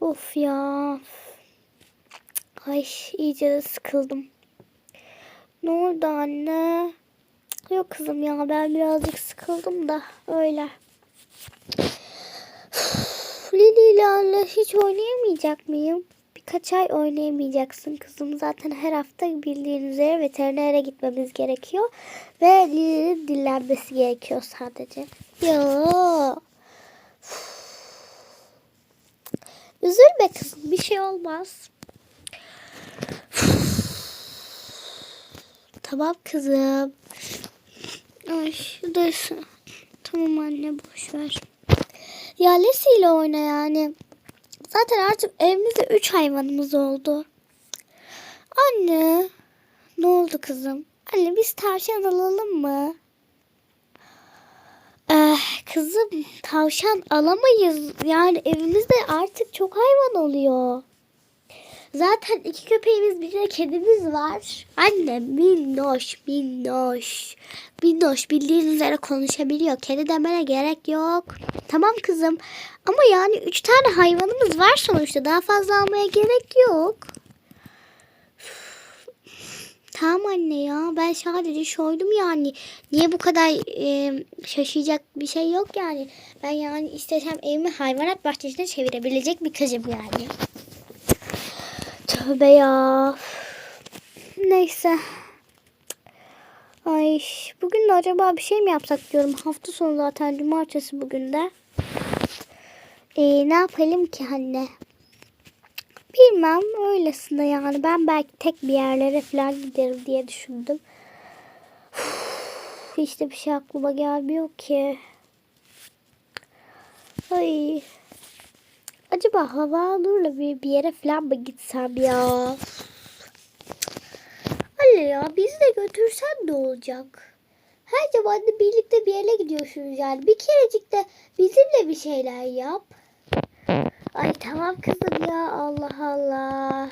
Of ya. Ay iyice de sıkıldım. Ne oldu anne? Yok kızım ya ben birazcık sıkıldım da öyle. Lili ile anne hiç oynayamayacak mıyım? Birkaç ay oynayamayacaksın kızım. Zaten her hafta bildiğin üzere veterinere gitmemiz gerekiyor. Ve Lili'nin dinlenmesi gerekiyor sadece. Ya. Üzülme kızım bir şey olmaz. Tamam kızım. Ay şuradasın. Tamam anne boş ver. Ya Leslie ile oyna yani. Zaten artık evimizde üç hayvanımız oldu. Anne. Ne oldu kızım? Anne biz tavşan alalım mı? Kızım tavşan alamayız. Yani evimizde artık çok hayvan oluyor. Zaten iki köpeğimiz bir de kedimiz var. Anne minnoş minnoş. Minnoş bildiğin üzere konuşabiliyor. Kedi demene gerek yok. Tamam kızım. Ama yani üç tane hayvanımız var sonuçta. Daha fazla almaya gerek yok. Tamam anne ya. Ben sadece şoydum yani. Niye bu kadar e, şaşıyacak bir şey yok yani. Ben yani istesem evimi hayvanat bahçesine çevirebilecek bir kızım yani. Tövbe ya. Neyse. Ay bugün de acaba bir şey mi yapsak diyorum. Hafta sonu zaten cumartesi bugün de. Ee, ne yapalım ki anne? Bilmem öylesine yani. Ben belki tek bir yerlere falan giderim diye düşündüm. Uf, Hiç de bir şey aklıma gelmiyor ki. Ay. Acaba hava nurla bir, bir yere falan mı gitsem ya? Anne ya bizi de götürsen ne olacak? Her zaman da birlikte bir yere gidiyorsunuz yani. Bir kerecik de bizimle bir şeyler yap. Ay tamam kızım ya Allah Allah.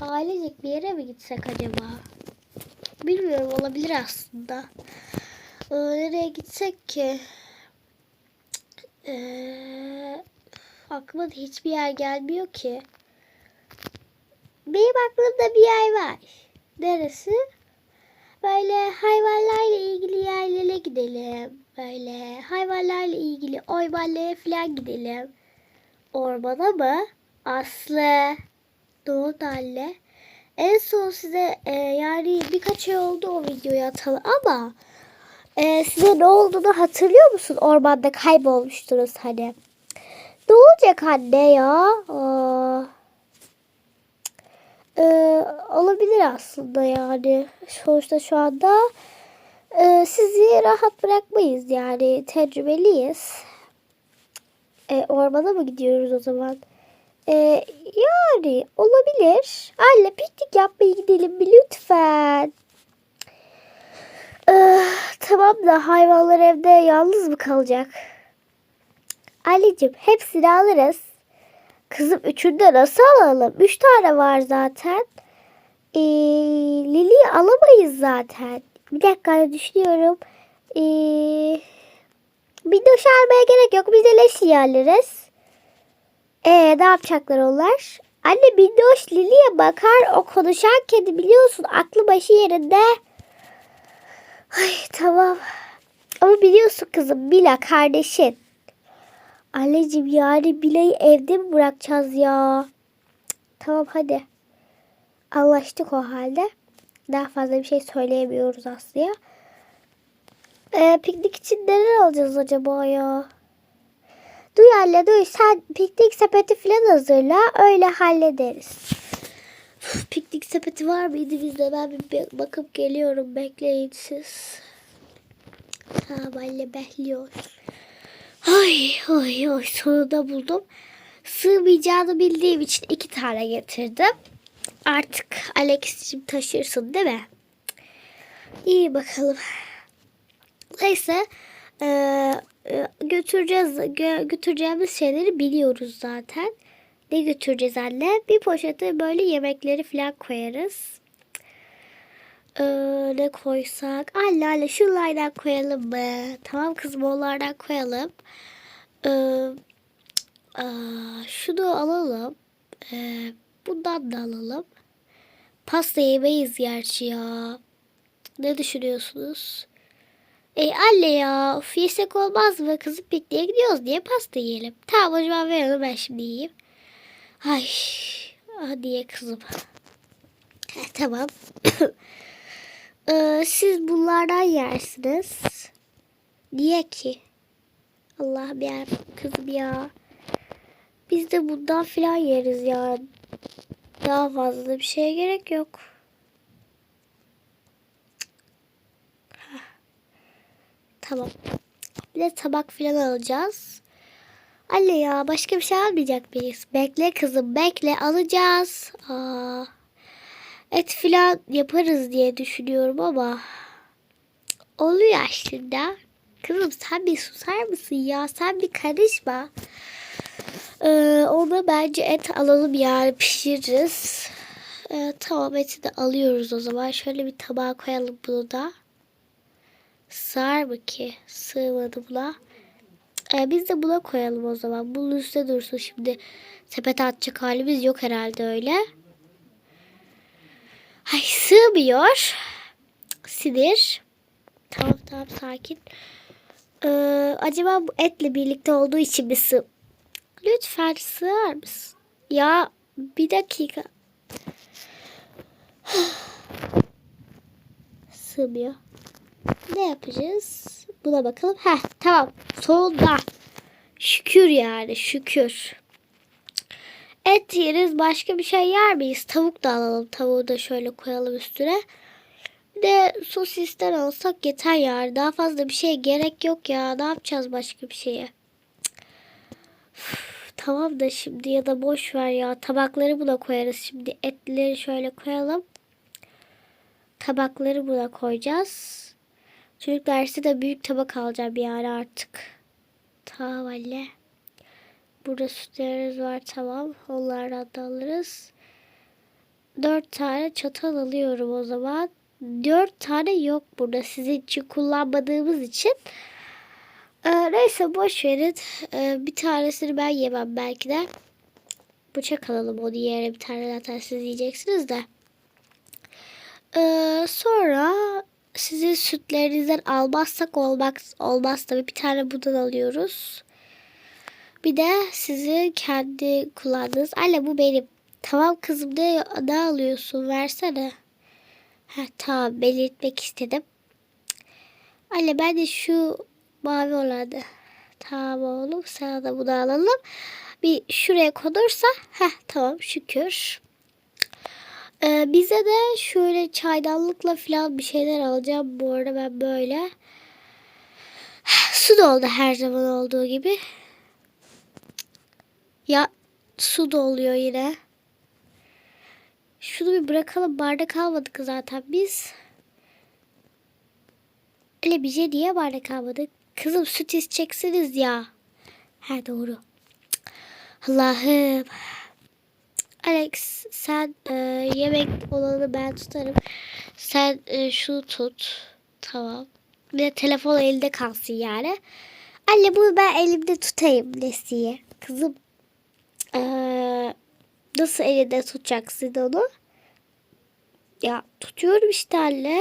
Ailecek bir yere mi gitsek acaba? Bilmiyorum olabilir aslında. Ee, nereye gitsek ki? Ee, aklıma da hiçbir yer gelmiyor ki. Benim aklımda bir yer var. Neresi? Böyle hayvanlarla ilgili yerlere gidelim. Böyle hayvanlarla ilgili ormanlara falan gidelim. Ormana mı? Aslı. Doğru anne. En son size e, yani birkaç ay oldu o videoyu atalı ama e, size ne olduğunu hatırlıyor musun? Ormanda kaybolmuştunuz hani. Ne olacak anne ya? Aa. Ee, olabilir aslında yani. Sonuçta şu anda e, sizi rahat bırakmayız yani. Tecrübeliyiz. E, ormana mı gidiyoruz o zaman? E, yani olabilir. Anne piknik yapmaya gidelim mi lütfen? Ee, tamam da hayvanlar evde yalnız mı kalacak? Anneciğim hepsini alırız. Kızım üçünü de nasıl alalım? Üç tane var zaten. Ee, Lili'yi alamayız zaten. Bir dakika düşünüyorum. Ee, bir de almaya gerek yok. Biz de Leşli'yi alırız. Ee, ne yapacaklar onlar? Anne Minnoş Lili'ye bakar. O konuşan kedi biliyorsun. Aklı başı yerinde. Ay tamam. Ama biliyorsun kızım Bila kardeşin. Anneciğim yani Bila'yı evde mi bırakacağız ya? Tamam hadi. Anlaştık o halde. Daha fazla bir şey söyleyemiyoruz Aslı'ya. Ee, piknik için neler alacağız acaba ya? Duy anne duy sen piknik sepeti falan hazırla öyle hallederiz. Piknik sepeti var mıydı bizde? Ben bir bakıp geliyorum bekleyin siz. Tamam anne bekliyor. Ay ay ay sonunda buldum. Sığmayacağını bildiğim için iki tane getirdim. Artık Alex'cim taşırsın değil mi? İyi bakalım. Neyse eee, e, götüreceğiz gö- götüreceğimiz şeyleri biliyoruz zaten. Ne götüreceğiz anne? Bir poşete böyle yemekleri falan koyarız. Ee, ne koysak? Anne anne şunlardan koyalım mı? Tamam kızım onlardan koyalım. Ee, Aa, şunu alalım. Ee, bundan da alalım. Pasta yemeyiz gerçi ya. Ne düşünüyorsunuz? E anne ya of yesek olmaz mı? Kızım pikniğe gidiyoruz diye pasta yiyelim. Tamam o zaman ben şimdi yiyeyim. Ay hadi ye kızım. Ha, tamam. Ee, siz bunlardan yersiniz. Niye ki? Allah'ım ya kızım ya. Biz de bundan filan yeriz ya. Daha fazla bir şeye gerek yok. Tamam. Bir de tabak filan alacağız. Anne ya başka bir şey almayacak mıyız? Bekle kızım bekle alacağız. Aa, et filan yaparız diye düşünüyorum ama oluyor aslında. Kızım sen bir susar mısın ya? Sen bir karışma. Ee, ona bence et alalım yani pişiririz. Ee, tamam eti de alıyoruz o zaman. Şöyle bir tabağa koyalım bunu da. Sığar mı ki? Sığmadı buna. Ee, biz de buna koyalım o zaman. Bunun üstüne dursun şimdi. Sepete atacak halimiz yok herhalde öyle. Ay sığmıyor. Sinir. Tamam tamam sakin. Ee, acaba bu etle birlikte olduğu için mi sığ? Lütfen sığar mısın? Ya bir dakika. Sığmıyor. Ne yapacağız? Buna bakalım. Heh tamam. Sonunda. Şükür yani şükür. Et yeriz. Başka bir şey yer miyiz? Tavuk da alalım. Tavuğu da şöyle koyalım üstüne. Bir de sosisten alsak yeter yani. Daha fazla bir şeye gerek yok ya. Ne yapacağız başka bir şeye? Üf, tamam da şimdi ya da boş ver ya. Tabakları buna koyarız şimdi. Etleri şöyle koyalım. Tabakları buna koyacağız. Çocuklar size de büyük tabak alacağım yani artık. Tamam anne. Burada sütlerimiz var tamam. Onlardan da alırız. Dört tane çatal alıyorum o zaman. Dört tane yok burada sizin için kullanmadığımız için. Ee, neyse boş verin. Ee, bir tanesini ben yemem belki de. Bıçak alalım onu yerine bir tane zaten siz yiyeceksiniz de. Ee, sonra sizin sütlerinizden almazsak olmaz, olmaz tabii. Bir tane bundan alıyoruz. Bir de sizin kendi kullandığınız. Anne bu benim. Tamam kızım ne, ne alıyorsun versene. Heh, tamam belirtmek istedim. Anne ben de şu mavi olanı. Tamam oğlum sana da bunu alalım. Bir şuraya konursa. Heh tamam şükür. Ee, bize de şöyle çaydanlıkla falan bir şeyler alacağım. Bu arada ben böyle. Su doldu her zaman olduğu gibi. Ya su doluyor yine. Şunu bir bırakalım. Bardak almadık zaten biz. Öyle bir şey diye bardak almadık. Kızım süt içeceksiniz ya. Ha doğru. Allah'ım. Alex sen e, yemek olanı ben tutarım. Sen e, şunu tut. Tamam. Bir de telefon elde kalsın yani. Anne bunu ben elimde tutayım Nesi'ye. Kızım e, nasıl elinde tutacaksın onu? Ya tutuyorum işte anne.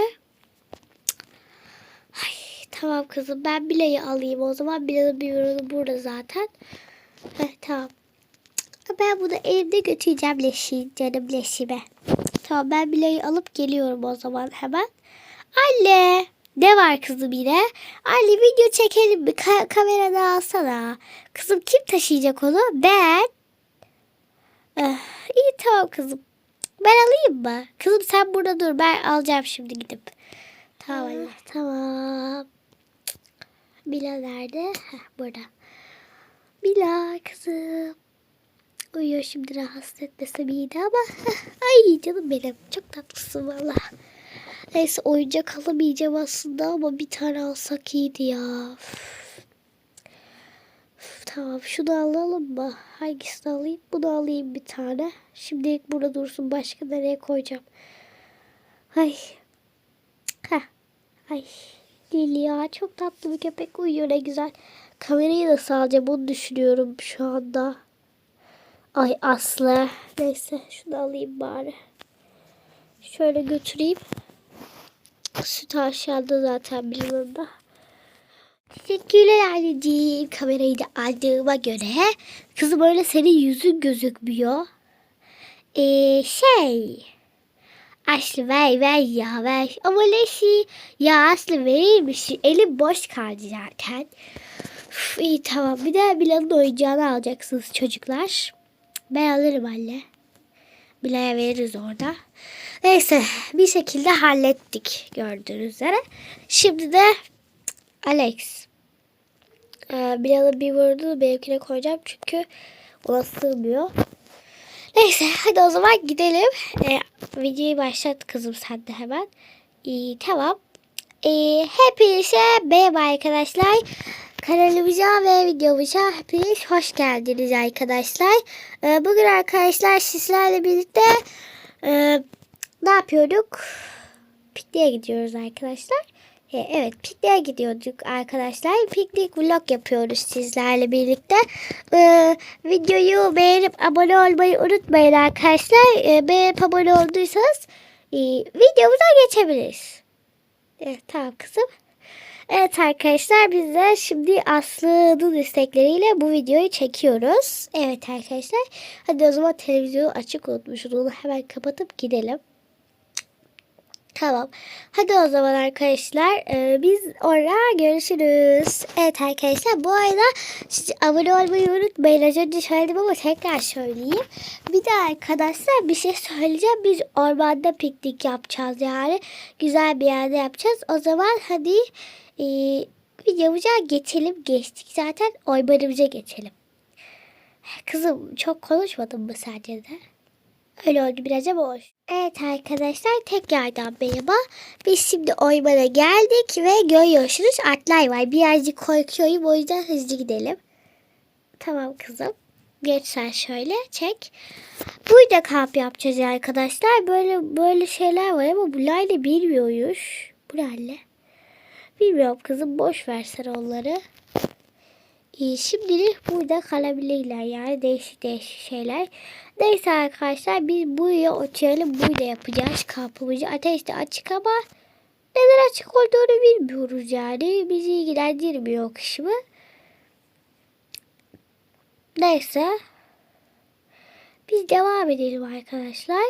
Ay, tamam kızım ben bileyi alayım o zaman. Bile'nin bir burada zaten. Heh, tamam. Ben bunu elimde götüreceğim leşi, canım leşime. Tamam ben bileyi alıp geliyorum o zaman hemen. Anne ne var kızım yine? Anne video çekelim mi? Ka- kamerada alsana. Kızım kim taşıyacak onu? Ben. Ah, iyi tamam kızım. Ben alayım mı? Kızım sen burada dur. Ben alacağım şimdi gidip. Tamam anne. Tamam. Bila nerede? Heh, burada. Bila kızım. Uyuyor şimdi rahatsız etmesem iyiydi ama. Ay canım benim. Çok tatlısın valla. Neyse oyuncak alamayacağım aslında ama bir tane alsak iyiydi ya. Üf. Üf, Tamam şunu alalım mı? Hangisini alayım? Bunu alayım bir tane. Şimdilik burada dursun. Başka nereye koyacağım? Ay. Heh. Ay. Lili ya çok tatlı bir köpek uyuyor ne güzel. Kamerayı nasıl alacağım onu düşünüyorum şu anda. Ay Aslı. Neyse şunu alayım bari. Şöyle götüreyim. Süt aşağıda zaten bir yılında. Teşekkürler anneciğim. Kamerayı da aldığıma göre. Kızım öyle senin yüzün gözükmüyor. Ee, şey. Aslı ver ver ya ver. Ama Leşi ya Aslı verir? Elim boş kaldı zaten. Uf, iyi tamam. Bir de Bilal'ın oyuncağını alacaksınız çocuklar. Ben alırım anne. Bilal'e veririz orada. Neyse bir şekilde hallettik gördüğünüz üzere. Şimdi de Alex. Ee, Bilal'ı bir vurdu benimkine koyacağım çünkü ona sığmıyor. Neyse hadi o zaman gidelim. Ee, videoyu başlat kızım sen de hemen. İyi tamam. Ee, hepinize merhaba arkadaşlar. Kanalımıza ve videomuza hepiniz hoş geldiniz arkadaşlar. Ee, bugün arkadaşlar sizlerle birlikte e, ne yapıyorduk? Pikniğe gidiyoruz arkadaşlar. E, Evet pikniğe gidiyorduk arkadaşlar. Piknik vlog yapıyoruz sizlerle birlikte. Ee, videoyu beğenip abone olmayı unutmayın arkadaşlar. Ee, beğenip abone olduysanız e, videomuza geçebiliriz. Evet tamam kızım. Evet arkadaşlar biz de şimdi Aslı'nın istekleriyle bu videoyu çekiyoruz. Evet arkadaşlar. Hadi o zaman televizyonu açık unutmuşuz. Onu hemen kapatıp gidelim. Tamam. Hadi o zaman arkadaşlar e, biz orada görüşürüz. Evet arkadaşlar bu arada siz abone olmayı unutmayın. Az önce söyledim ama tekrar söyleyeyim. Bir de arkadaşlar bir şey söyleyeceğim. Biz ormanda piknik yapacağız yani. Güzel bir yerde yapacağız. O zaman hadi e, videomuza geçelim. Geçtik zaten ormanımıza geçelim. Kızım çok konuşmadın mı sence de? Öyle oldu biraz hoş. Evet arkadaşlar tekrardan merhaba. Biz şimdi oymana geldik ve görüyorsunuz atlar var. Birazcık korkuyorum o yüzden hızlı gidelim. Tamam kızım. Geç sen şöyle çek. Burada kamp yapacağız arkadaşlar. Böyle böyle şeyler var ama bunlar da bilmiyoruz. Bu ne? Bilmiyorum kızım boş versen onları. Ee, şimdilik burada kalabilirler yani değişik değişik şeyler. Neyse arkadaşlar biz buraya oturalım burada yapacağız kampımızı. Ateş de açık ama neden açık olduğunu bilmiyoruz yani. Bizi ilgilendirmiyor o. Neyse. Biz devam edelim arkadaşlar.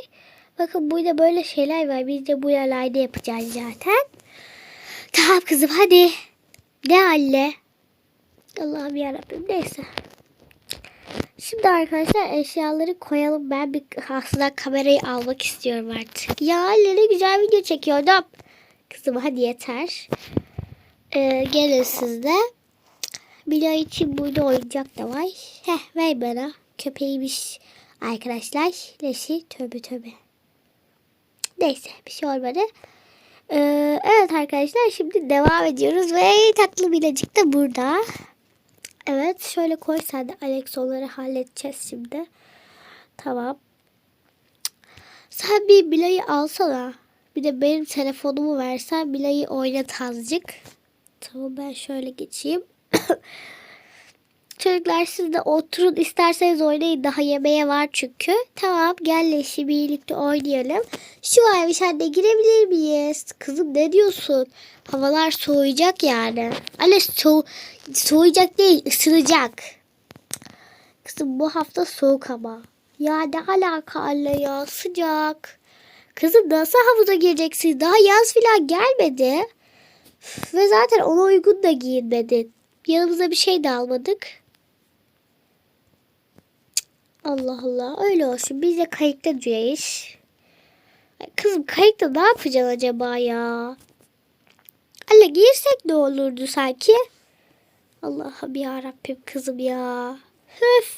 Bakın burada böyle şeyler var. Biz de bu yerlerde yapacağız zaten. Tamam kızım hadi. Ne halle? Allah'ım yarabbim neyse. Şimdi arkadaşlar eşyaları koyalım. Ben bir aslında kamerayı almak istiyorum artık. Ya ne güzel video çekiyordum. Kızım hadi yeter. Ee, gelin siz de. Bila için burada oyuncak da var. Heh ver bana. Köpeğiymiş arkadaşlar. Leşi tövbe tövbe. Neyse bir şey olmadı. Ee, evet arkadaşlar şimdi devam ediyoruz ve tatlı bilacık da burada. Evet şöyle koy sen de Alex onları halledeceğiz şimdi. Tamam. Sen bir Bila'yı alsana. Bir de benim telefonumu versen Bila'yı oynat azıcık. Tamam ben şöyle geçeyim. Çocuklar siz de oturun isterseniz oynayın. Daha yemeğe var çünkü. Tamam gel Leşi birlikte oynayalım. Şu ay sen de girebilir miyiz? Kızım ne diyorsun? Havalar soğuyacak yani. Ale so soğuyacak değil ısıracak. Kızım bu hafta soğuk ama. Ya ne alaka anne ya sıcak. Kızım nasıl havuza gireceksin? Daha yaz falan gelmedi. Ve zaten ona uygun da giyinmedin. Yanımıza bir şey de almadık. Allah Allah öyle olsun. Biz de kayıkta durayız. Kızım kayıkta ne yapacaksın acaba ya? Anne girsek ne olurdu sanki? Allah'ım ya Rabbim kızım ya. Höf.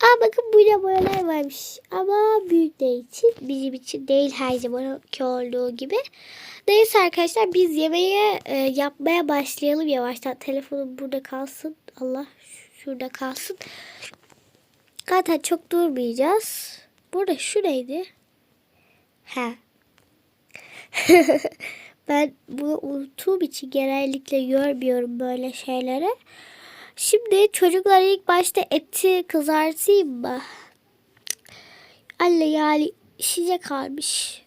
Aa bakın burada boyalar varmış. Ama büyükler için bizim için değil her zamanki olduğu gibi. Neyse arkadaşlar biz yemeğe e, yapmaya başlayalım yavaştan. Telefonum burada kalsın. Allah şurada kalsın. Zaten çok durmayacağız. Burada şu neydi? He. ben bunu unuttuğum için genellikle görmüyorum böyle şeyleri. Şimdi çocuklar ilk başta eti kızartayım mı? Anne yani şişe kalmış.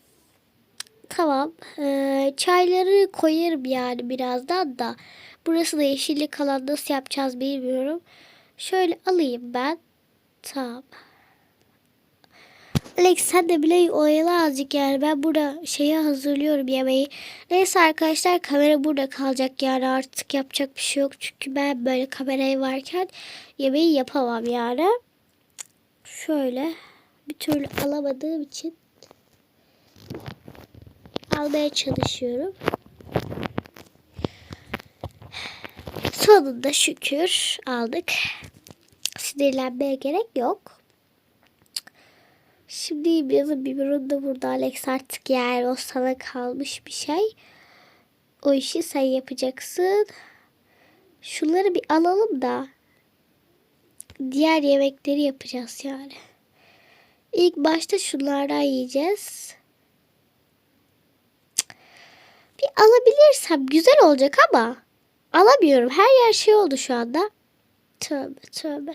Tamam. Ee, çayları koyarım yani birazdan da. Burası da yeşillik kalan nasıl yapacağız bilmiyorum. Şöyle alayım ben. Tamam. Alex sen de bile oyalı azıcık yani. Ben burada şeyi hazırlıyorum yemeği. Neyse arkadaşlar kamera burada kalacak yani artık yapacak bir şey yok. Çünkü ben böyle kamerayı varken yemeği yapamam yani. Şöyle bir türlü alamadığım için almaya çalışıyorum. Sonunda şükür aldık. Sinirlenmeye gerek yok. Şimdi biraz biberon da burada Alex artık yer o sana kalmış bir şey. O işi sen yapacaksın. Şunları bir alalım da diğer yemekleri yapacağız yani. İlk başta şunlardan yiyeceğiz. Bir alabilirsem güzel olacak ama alamıyorum. Her yer şey oldu şu anda. Tövbe tövbe.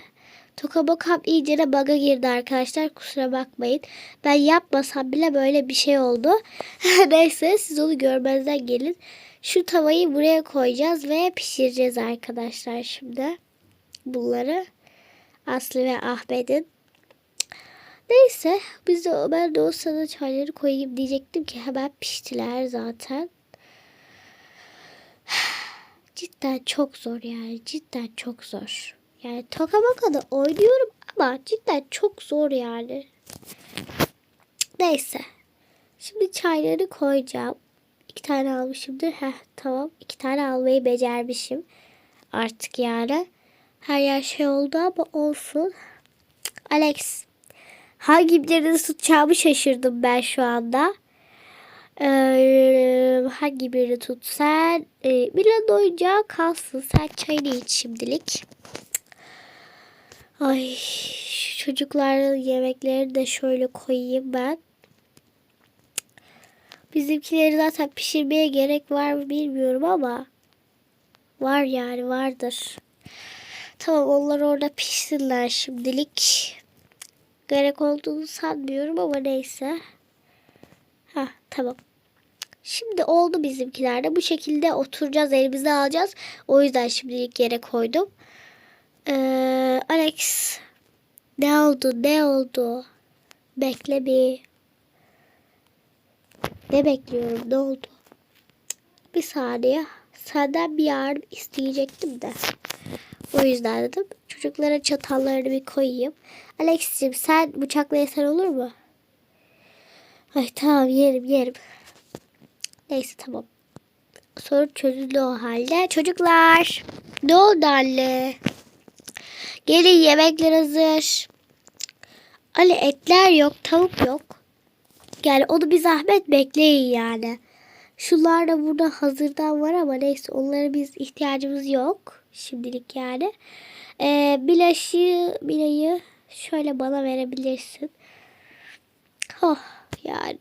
Tokabokam iyice de baga girdi arkadaşlar. Kusura bakmayın. Ben yapmasam bile böyle bir şey oldu. Neyse siz onu görmezden gelin. Şu tavayı buraya koyacağız ve pişireceğiz arkadaşlar şimdi. Bunları Aslı ve Ahmet'in. Neyse biz de ben de o sana çayları koyayım diyecektim ki hemen piştiler zaten. Cidden çok zor yani. Cidden çok zor. Yani Tokamaka'da oynuyorum ama cidden çok zor yani. Neyse. Şimdi çayları koyacağım. İki tane almışımdır. Heh tamam. İki tane almayı becermişim. Artık yani. Her yer şey oldu ama olsun. Alex. Hangi birini tutacağımı şaşırdım ben şu anda. Ee, hangi birini tut sen? Ee, Milan oyuncağı kalsın. Sen çayını iç şimdilik. Ay şu çocukların yemekleri de şöyle koyayım ben. Bizimkileri zaten pişirmeye gerek var mı bilmiyorum ama var yani vardır. Tamam onlar orada pişsinler şimdilik. Gerek olduğunu sanmıyorum ama neyse. Ha tamam. Şimdi oldu bizimkiler de. Bu şekilde oturacağız elimize alacağız. O yüzden şimdilik yere koydum. Ee, Alex ne oldu ne oldu? Bekle bir. Ne bekliyorum ne oldu? Bir saniye. Senden bir yardım isteyecektim de. O yüzden dedim. Çocuklara çatallarını bir koyayım. Alex'cim sen bıçakla yesen olur mu? Ay tamam yerim yerim. Neyse tamam. Sorun çözüldü o halde. Çocuklar. Ne oldu anne? Gelin yemekler hazır. Ali etler yok, tavuk yok. Yani onu bir zahmet bekleyin yani. Şunlar da burada hazırdan var ama neyse onlara biz ihtiyacımız yok. Şimdilik yani. Ee, bilaşı, bilayı şöyle bana verebilirsin. Oh yani.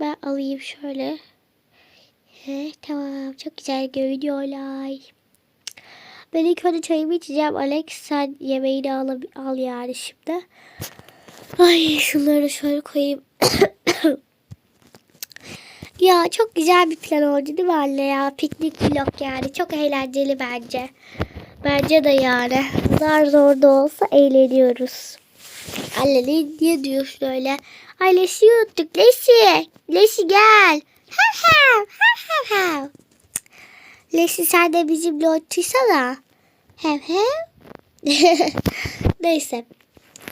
Ben alayım şöyle. He, tamam çok güzel görünüyorlar. Ben ilk önce çayımı içeceğim. Alex sen yemeğini al, al yani şimdi. Ay şunları şöyle koyayım. ya çok güzel bir plan oldu değil mi anne ya? Piknik vlog yani. Çok eğlenceli bence. Bence de yani. Zar zor da olsa eğleniyoruz. Anne ne diye diyorsun öyle? Ay Leşi unuttuk. Leşi. Leşi gel. Ha ha ha ha ha. Leşi sen de bizimle otursana. Hem hem. Neyse.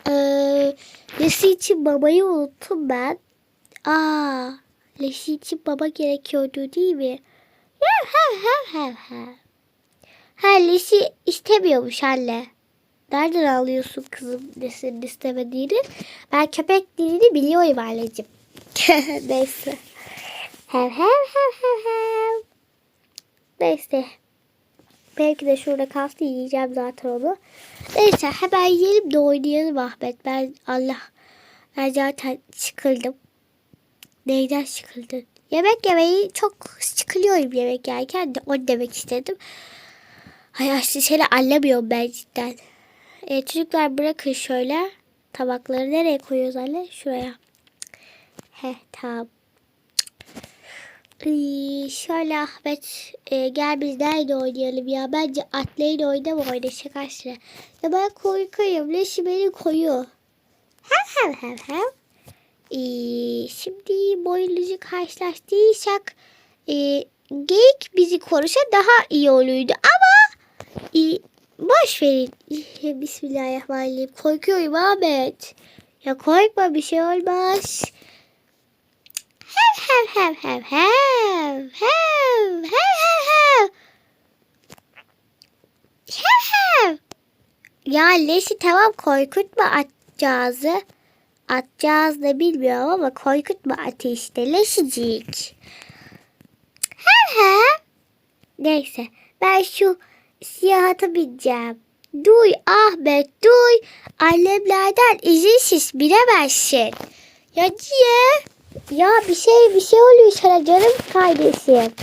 Ee, Leşi için babayı unuttum ben. Aa, Leşi için baba gerekiyordu değil mi? Hem hem hem hem hem. Ha Leşi istemiyormuş anne. Nereden alıyorsun kızım senin istemediğini? Ben köpek dilini biliyorum anneciğim. Neyse. Hem hem hem hem hem. Neyse. Belki de şurada kalsın yiyeceğim zaten onu. Neyse hemen yiyelim de oynayalım Ahmet. Ben Allah. Ben zaten sıkıldım. Neyden sıkıldın? Yemek yemeyi çok sıkılıyorum yemek yerken de onu demek istedim. Hay Aslı seni anlamıyorum ben cidden. E, çocuklar bırakın şöyle. Tabakları nereye koyuyoruz anne? Şuraya. Heh tamam. Ee, şöyle Ahmet e, gel biz nerede oynayalım ya. Bence atlayın oynama oynaşak Aslı. Ya ben korkuyorum. Leşi beni koyu. Hem hem hem hem. Ee, şimdi boyunlucu karşılaştıysak e, geyik bizi korusa daha iyi olurdu ama e, boş verin. Bismillahirrahmanirrahim. Korkuyorum Ahmet. Ya korkma bir şey olmaz. Hev hev hev hev hev hev hev hev hev hev hev Ya Leşi tamam korkutma atcağızı. Atacağız da bilmiyorum ama korkutma ateşte leşicik. He he. Neyse ben şu siyah ata bineceğim. Duy Ahmet duy. Annemlerden izinsiz bilemezsin. Ya diye. Ya bir şey bir şey oluyor sana canım kardeşim.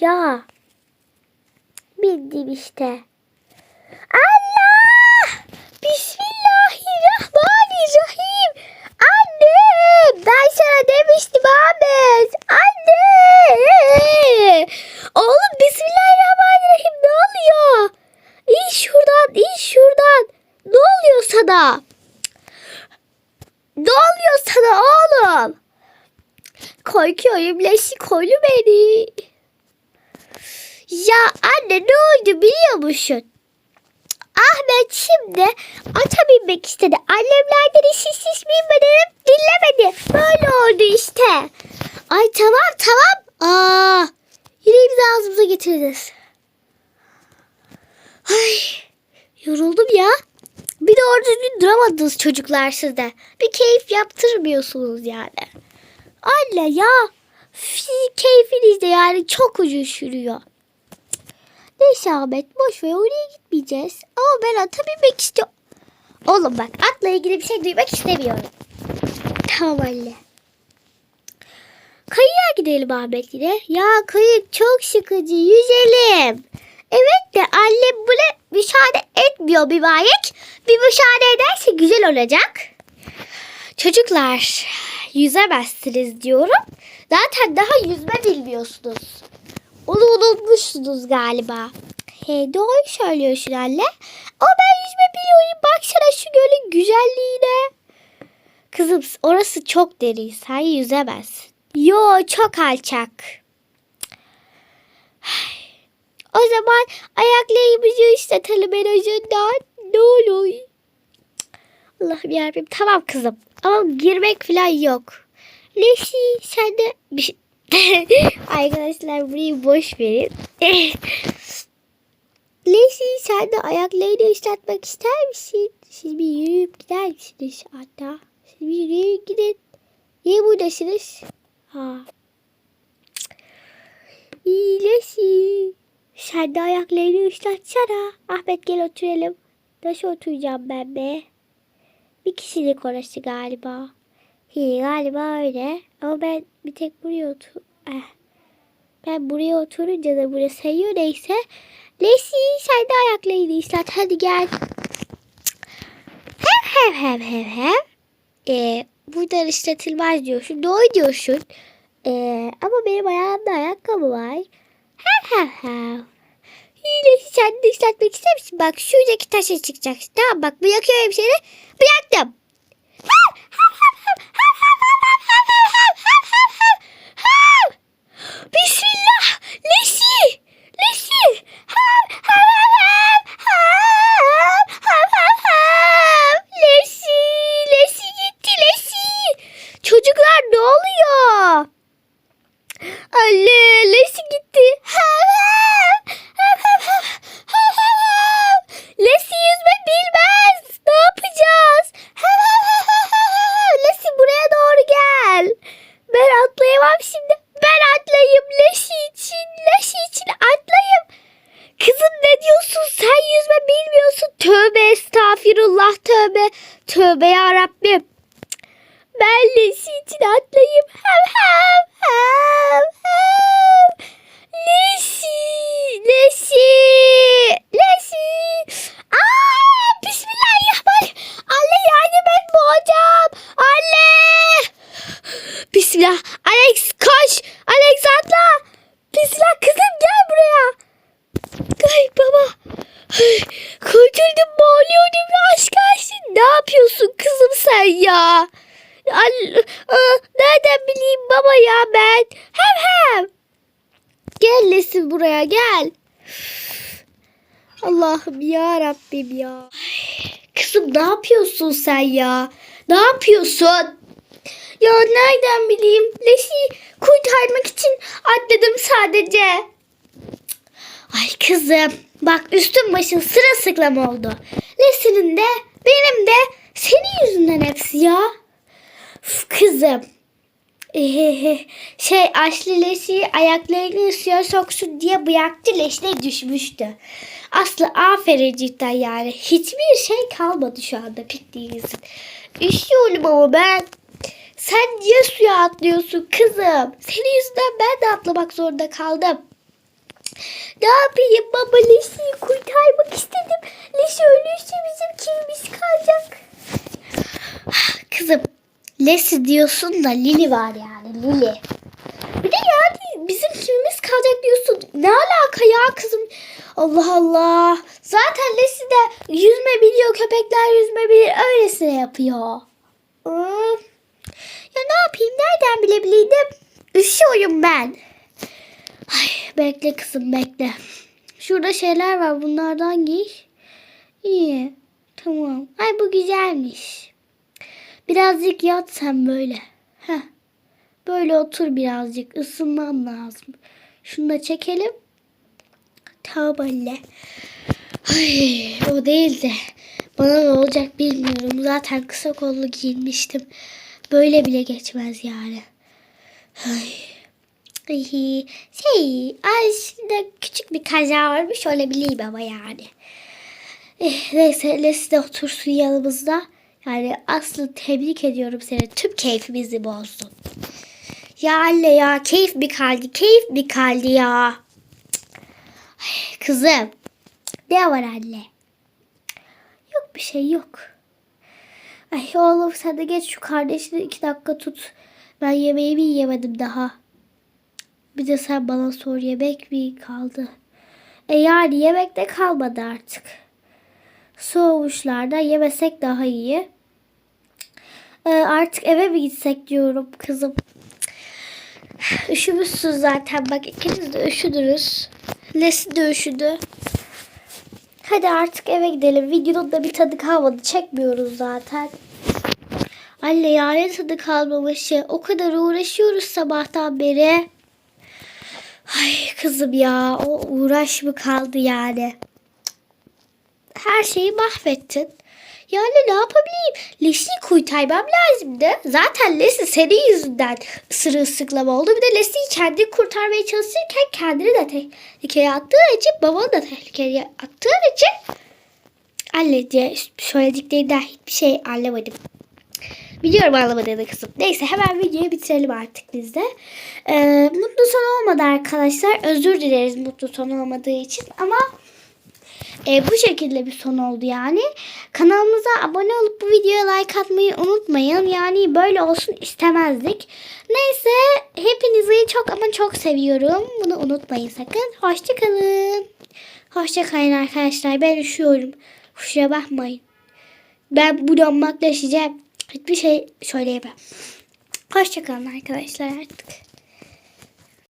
Ya. Bildim işte. Allah! Bismillahirrahmanirrahim. Anne! Ben sana demiştim Ahmet. Anne! Oğlum Bismillahirrahmanirrahim ne oluyor? İn şuradan, in şuradan. Ne oluyor sana? Ne oluyor sana oğlum? Korkuyorum leşi kolu beni. Ya anne ne oldu biliyor musun? Ahmet şimdi ata binmek istedi. Annemlerden işsiz binmedim dinlemedi. Böyle oldu işte. Ay tamam tamam. Aa, yine bizi ağzımıza getirdiniz. Ay yoruldum ya. Bir de orada düzgün duramadınız çocuklar sizde. Bir keyif yaptırmıyorsunuz yani. Anne ya. Keyfiniz de yani çok ucu sürüyor. Neyse Ahmet boş ver oraya gitmeyeceğiz. Ama ben ata binmek istiyorum. Oğlum bak atla ilgili bir şey duymak istemiyorum. Tamam anne. Kayığa gidelim Ahmet yine. Ya kayık çok sıkıcı yüzelim. Evet de annem buna müsaade etmiyor mübarek. Bir müsaade ederse güzel olacak. Çocuklar yüzemezsiniz diyorum. Zaten daha yüzme bilmiyorsunuz. Onu unutmuşsunuz galiba. He doğru söylüyorsun anne. Ama ben yüzme biliyorum. Baksana şu gölün güzelliğine. Kızım orası çok derin. Sen yüzemezsin. Yo çok alçak. O zaman ayaklarımızı ıslatalım en azından. Ne olur. Allah'ım yarabbim. Tamam kızım. Ama girmek falan yok. Leşi sen de bir şey... Arkadaşlar burayı boş verin. Leşi sen de ayaklarını ıslatmak ister misin? Siz bir yürüyüp gider misiniz hatta? Siz bir yürüyüp gidin. Niye buradasınız? Ha. İyi De ayaklarını ıslatsana. Ahmet gel oturalım. Nasıl oturacağım ben be? Bir kişilik orası galiba. Hi galiba öyle. Ama ben bir tek buraya otur... Eh. Ben buraya oturunca da buraya sayıyor neyse. Lesi sen de ayaklarını ıslat. Hadi gel. Hem hem hem hem hem. Ee, buradan ıslatılmaz diyorsun. Doğru diyorsun. Ee, ama benim ayağımda ayakkabı var. Hem hem hem. Hilesi sen de ıslatmak ister misin? Bak şuradaki taşa çıkacaksın. Tamam bak bırakıyorum seni. Bıraktım. Bismillah. Lesi. Lesi. Lesi. Lesi gitti Lesi. Çocuklar ne oluyor? Anne Lesi gitti. Lesi yüzme bilmez. Ne yapacağız? Lesi buraya doğru gel. Ben atlayamam şimdi. Ben atlayayım Lesi için. Lesi için atlayayım. Kızım ne diyorsun? Sen yüzme bilmiyorsun. Tövbe estağfirullah tövbe. Tövbe ya Rabbim. Ben Lesi için atlayayım. Hem hem hem hem. Lesi! Lesi! Lesi! Aa, Bismillahirrahmanirrahim. Anne yardım et boğacağım. Anne! Bismillah. Alex koş. Alex atla. Bismillah kızım gel buraya. Ay baba. Kurtuldum boğuluyordum aşk olsun. Ne yapıyorsun kızım sen ya? Aa, nereden bileyim baba ya ben? Hem hem. Gel Lesin buraya gel. Allah'ım ya Rabbim ya. Kızım ne yapıyorsun sen ya? Ne yapıyorsun? Ya nereden bileyim? Leşi kurtarmak için atladım sadece. Ay kızım bak üstüm başın sırılsıklam oldu. Lesin'in de benim de senin yüzünden hepsi ya. Kızım. Şey Aslı Leşi ayaklarını suya soksun diye bıraktı Leş'le düşmüştü. Aslı aferin cidden yani. Hiçbir şey kalmadı şu anda bittiğinizin. Üşüyorum ama ben. Sen niye suya atlıyorsun kızım? Senin yüzünden ben de atlamak zorunda kaldım. Ne yapayım baba Leşi'yi kurtarmak istedim. Leşi ölürse bizim kimimiz kalacak? Kızım Lesi diyorsun da Lili var yani Lili. Bir de yani bizim kimimiz kalacak diyorsun. Ne alaka ya kızım? Allah Allah. Zaten Lesi de yüzme biliyor. Köpekler yüzme bilir. Öylesine yapıyor. Ya ne yapayım? Nereden bilebilirdim? Üşüyorum ben. Ay bekle kızım bekle. Şurada şeyler var. Bunlardan giy. İyi. Tamam. Ay bu güzelmiş. Birazcık yat sen böyle. Heh. Böyle otur birazcık. Isınman lazım. Şunu da çekelim. Ay, o değil de bana ne olacak bilmiyorum. Zaten kısa kollu giyinmiştim. Böyle bile geçmez yani. Ay. Ay, Şey, küçük bir kaza varmış olabilir ama yani. Eh, neyse Leslie de otursun yanımızda. Yani Aslı tebrik ediyorum seni. Tüm keyfimizi bozdun. Ya anne ya keyif bir kaldı. Keyif bir kaldı ya. Kızım. Ne var anne? Yok bir şey yok. Ay oğlum sen de geç şu kardeşini iki dakika tut. Ben yemeğimi yiyemedim daha. Bir de sen bana sor yemek mi kaldı? E yani yemek de kalmadı artık. Soğumuşlarda yemesek daha iyi. E, artık eve mi gitsek diyorum kızım. Üşümüşsün zaten bak ikiniz de üşüdünüz. Lesi de üşüdü. Hadi artık eve gidelim. Videonun da bir tadı kalmadı. Çekmiyoruz zaten. Anne ya ne tadı kalmamışı. O kadar uğraşıyoruz sabahtan beri. Ay kızım ya o uğraş mı kaldı yani. Her şeyi mahvettin. Yani ne yapabileyim? Leslie'yi kurtarmam lazımdı. Zaten Leslie senin yüzünden sırılsıklam oldu. Bir de Leslie'yi kendi kurtarmaya çalışırken kendini de tehlikeye attığın için babanı da tehlikeye attığın için anne diye söylediklerinden hiçbir şey anlamadım. Biliyorum anlamadığını kızım. Neyse hemen videoyu bitirelim artık biz de. Ee, mutlu son olmadı arkadaşlar. Özür dileriz mutlu son olmadığı için. Ama e, bu şekilde bir son oldu yani. Kanalımıza abone olup bu videoya like atmayı unutmayın. Yani böyle olsun istemezdik. Neyse hepinizi çok ama çok seviyorum. Bunu unutmayın sakın. Hoşçakalın. Hoşçakalın arkadaşlar. Ben üşüyorum. Kusura bakmayın. Ben buradan maklaşacağım. Hiçbir şey söyleyemem. Hoşçakalın arkadaşlar artık.